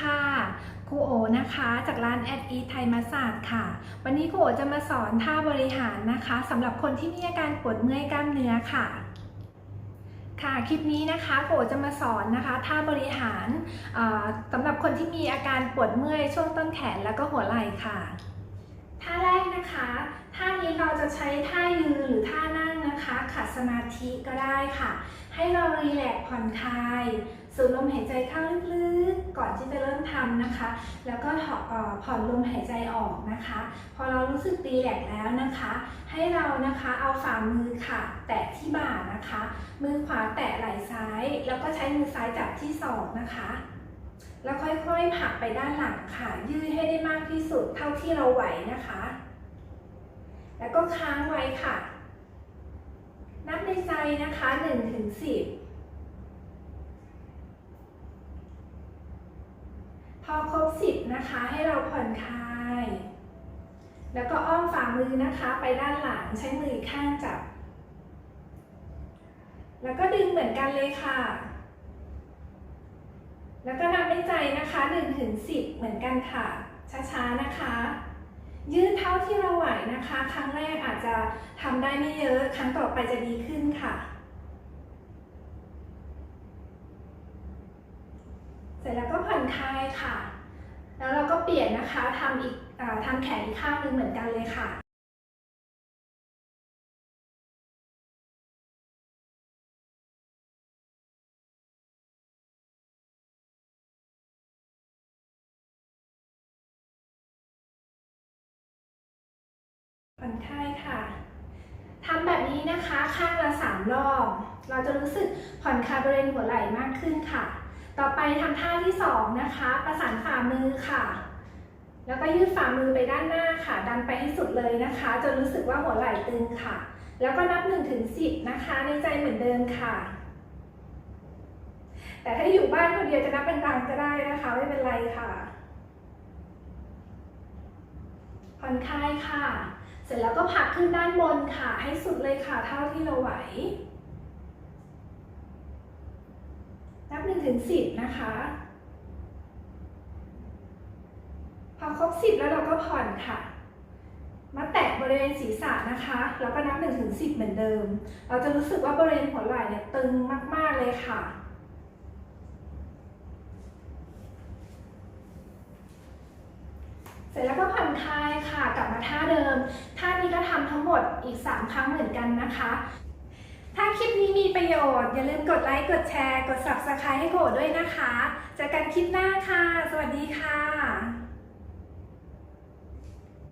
ค่ะครูโอนะคะจากร้านแอดอีไทยมาสาดค่ะ วันนี้ครูโอจะมาสอนท่าบริหารนะคะสำหรับคนที่มีอาการปวดเมื่อยกล้ามเนื้อค่ะ ค่ะคลิปนี้นะคะครูโอจะมาสอนนะคะท่าบริหารสำหรับคนที่มีอาการปวดเมื่อยช่วงต้นแขนแล้วก็หัวไหล่ค่ะ ท่าแรกนะคะ ท่านี้เราจะใช้ท่ายืนหรือท่านั่ง นะคะขัดสมาธิก็ได้ค่ะ ให้เรารีแลกผ่อนคลายสูดลมหายใจเข้าลึกๆ ก่อนที่จะเริ่มทำนะคะ แล้วก็ผ่อนลมหายใจออกนะคะ พอเรารู้สึกรีแลกแล้วนะคะ ให้เรานะคะเอาฝ่ามือค่ะ แตะที่บ่านะคะ มือขวาแตะไหล่ซ้าย แล้วก็ใช้มือซ้ายจับที่ศอกนะคะ แล้วค่อยๆผักไปด้านหลังค่ะ ยืดให้ได้มากที่สุดเท่าที่เราไหวนะคะ แล้วก็ค้างไว้ค่ะ นับในใจนะคะ1ถึง10 พอครบ 10 นะคะ ให้เราผ่อนคลาย แล้วก็อ้อมฝ่ามือนะคะ ไปด้านหลังใช้มือข้างจับ แล้วก็ดึงเหมือนกันเลยค่ะ แล้วก็นับในใจนะคะ1ถึง10 เหมือนกันค่ะ ช้าๆนะคะ ยืดเท้าที่เราไหวนะคะ ครั้งแรกอาจจะทำได้ไม่เยอะ ครั้งต่อไปจะดีขึ้นค่ะ เสร็จแล้วก็ผ่อนคลายค่ะ แล้วเราก็เปลี่ยนนะคะทำอีกอทำแขนอีกข้างหนึ่งเหมือนกันเลยค่ะ ผ่อนคลายค่ะทำแบบนี้นะคะข้างละสามรอบ เราจะรู้สึกผ่อนคลายบริเวณหัวไหล่มากขึ้นค่ะ ต่อไปทำท่าที่สองนะคะ ประสานฝ่ามือค่ะ แล้วก็ยืดฝ่ามือไปด้านหน้าค่ะ ดันไปให้สุดเลยนะคะจนรู้สึกว่าหัวไหล่ตึงค่ะ แล้วก็นับ1นถึงสินะคะ ในใจเหมือนเดิมค่ะแต่ถ้าอยู่บ้านคนเดียวจะนับเป็นกลางก็ได้นะคะ ไม่เป็นไรค่ะ ผ่อนคลายค่ะ เสร็จแล้วก็ผลักขึ้นด้านบนค่ะ ให้สุดเลยค่ะเท่าที่เราไหว นับหนึ่งถึงสิบนะคะ พอครบสิบแล้วเราก็ผ่อนค่ะ มาแตะบริเวณศีรษะนะคะ แล้วก็นับหนึ่งถึงสิบเหมือนเดิม เราจะรู้สึกว่าบริเวณหัวไหล่เนี่ยตึงมากๆเลยค่ะ เสร็จแล้วก็ผ่อนคลายค่ะกลับมาท่าเดิม ท่านี้ก็ทำทั้งหมดอีก 3 ครั้งเหมือนกันนะคะ ถ้าคลิปนี้มีประโยชน์ อย่าลืมกดไลค์กดแชร์ กด subscribe ให้โกดด้วยนะคะเจอกันคลิปหน้าค่ะ สวัสดีค่ะ